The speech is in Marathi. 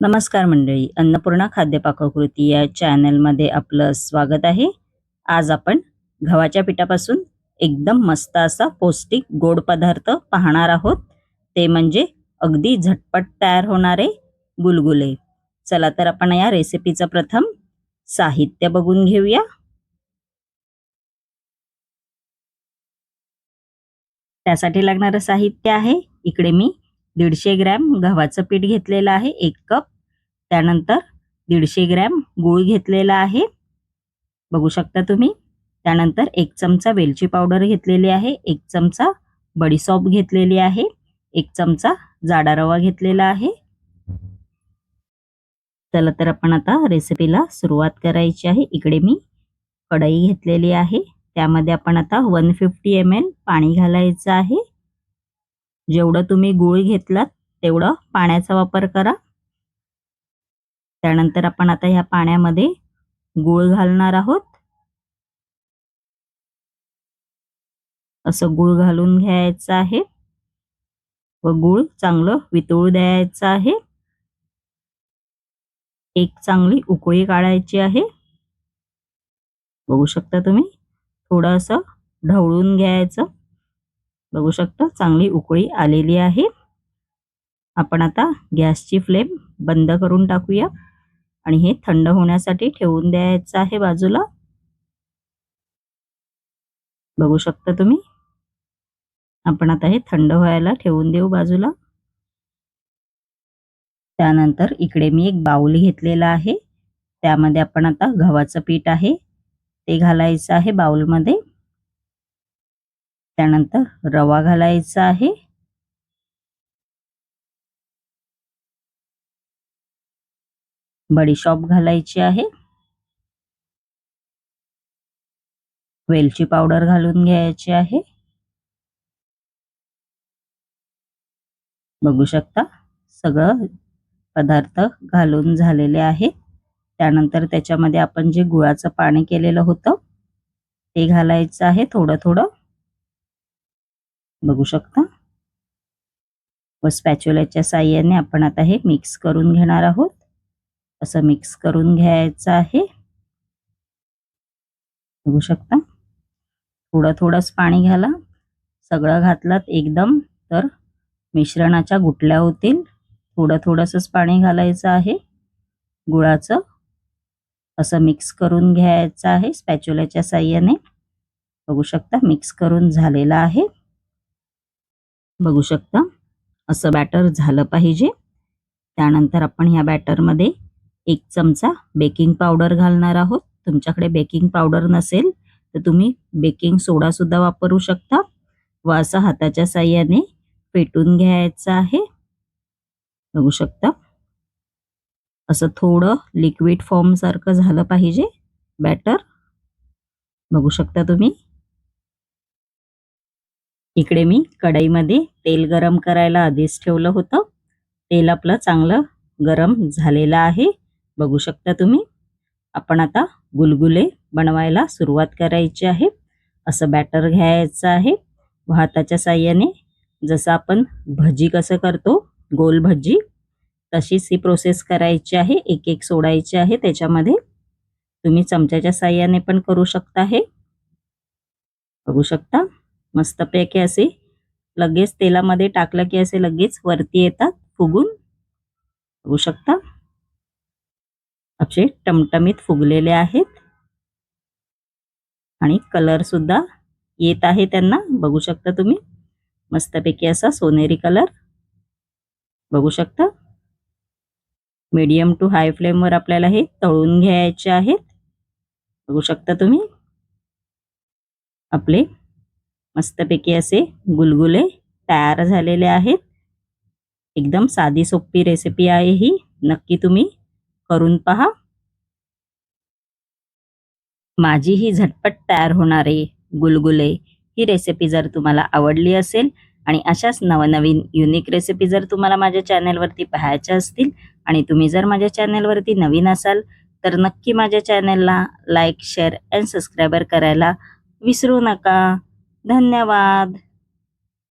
नमस्कार मंडळी अन्नपूर्णा खाद्य पाककृती या चॅनलमध्ये आपलं स्वागत आहे. आज आपण गव्हाच्या पिठापासून एकदम मस्त असा पौष्टिक गोड पदार्थ पाहणार आहोत. ते म्हणजे अगदी झटपट तयार होणारे गुलगुले. चला तर आपण या रेसिपीचं प्रथम साहित्य बघून घेऊया. त्यासाठी लागणारं साहित्य आहे. इकडे मी दीडशे ग्रॅम गव्हाचं पीठ घेतलेलं आहे एक कप. त्यानंतर दीडशे ग्रॅम गूळ घेतलेला आहे. बघू शकता तुम्ही. त्यानंतर एक चमचा वेलची पावडर घेतलेली आहे एक चमचा बडीसॉप घेतलेली आहे एक चमचा जाडा रवा घेतलेला आहे. चला तर आपण आता रेसिपीला सुरुवात करायची आहे. इकडे मी कढई घेतलेली आहे. त्यामध्ये आपण आता वन फिफ्टी एम एल पाणी घालायचं आहे. जेवढं तुम्ही गूळ घेतलात तेवढं पाण्याचा वापर करा. त्यानंतर आपण आता ह्या पाण्यामध्ये गूळ घालणार आहोत. असं गूळ घालून घ्यायचं आहे. व गूळ चांगलं वितळू द्यायचं आहे. एक चांगली उकळी काढायची आहे. बघू शकता तुम्ही थोडंसं ढवळून घ्यायचं. बघू शकता चांगली उकळी आलेली आहे. आपण आता गॅसची फ्लेम बंद करून टाकूया आणि हे थंड होण्यासाठी ठेवून द्यायचं आहे बाजूला. बघू शकता तुम्ही? आपण आता हे थंड व्हायला ठेवून देऊ बाजूला. त्यानंतर इकडे मी एक बाऊल घेतलेला आहे. त्यामध्ये आपण आता गव्हाचं पीठ आहे ते घालायचं आहे बाऊलमध्ये त्यानंतर रवा घालायचा आहे. बडीशॉप घालायची आहे. वेलची पावडर घालून घ्यायची आहे. बघू शकता सगळं पदार्थ घालून झालेले आहेत त्यानंतर त्याच्यामध्ये आपण जे गुळाचं पाणी केलेलं होतं ते घालायचं आहे थोडं थोडं बघू शकता. व स्पॅच्युलाच्या साह्याने आपण आता हे मिक्स करून घेणार आहोत. असं मिक्स करून घ्यायचं आहे. बघू शकता. थोडं थोडंच पाणी घाला. सगळं घातलात एकदम तर मिश्रणाच्या गुटल्या होतील. थोडं थोडंसंच पाणी घालायचं आहे. गुळाचं. असं मिक्स करून घ्यायचं आहे स्पॅच्युलाच्या साह्याने. बघू शकता मिक्स करून झालेलं आहे. बघू शकता. असं बॅटर झालं पाहिजे. त्यानंतर आपण ह्या बॅटरमध्ये एक चमचा बेकिंग पावडर घालणार आहोत. तुमच्याकडे बेकिंग पावडर नसेल तर तुम्ही बेकिंग सोडासुद्धा वापरू शकता. व असं हाताच्या साह्याने पेटून घ्यायचं आहे. बघू शकता. असं थोडं लिक्विड फॉर्मसारखं झालं पाहिजे बॅटर बघू शकता तुम्ही. इकडे मी कढईमध्ये तेल गरम करायला आधीच ठेवलं होतं. तेल आपलं चांगलं गरम झालेलं आहे. बघू शकता तुम्ही. आपण आता गुलगुले बनवायला सुरुवात करायची आहे. असं बॅटर घ्यायचं आहे. व हाताच्या साह्याने जसं आपण भजी कसं करतो गोल भजी तशीच ही प्रोसेस करायची आहे. एक एक सोडायची आहे त्याच्यामध्ये. तुम्ही चमच्याच्या साह्याने पण करू शकता हे. बघू शकता. मस्तपैकी असे लगेच तेलामध्ये टाकलं की असे लगेच वरती येतात फुगून. बघू शकता? असे टमटमीत फुगलेले आहेत. आणि कलर सुद्धा येत आहे त्यांना. बघू शकता तुम्ही? मस्तपैकी असा सोनेरी कलर बघू शकता? मीडियम टू हाय फ्लेमवर आपल्याला हे तळून घ्यायचे आहेत. बघू शकता तुम्ही? आपले मस्तपैकी असे गुलगुले तयार झालेले आहेत. एकदम साधी सोपी रेसिपी आहे ही. नक्की तुम्ही करून पहा. माझी ही झटपट तयार होणारे गुलगुले ही रेसिपी जर तुम्हाला आवडली असेल आणि अशाच नवनवीन युनिक रेसिपी जर तुम्हाला माझ्या चॅनलवरती पाहायच्या असतील आणि तुम्ही जर माझ्या चॅनलवरती नवीन असाल तर नक्की माझ्या चॅनलला लाईक शेअर अँड सबस्क्रायबर करायला विसरू नका. धन्यवाद.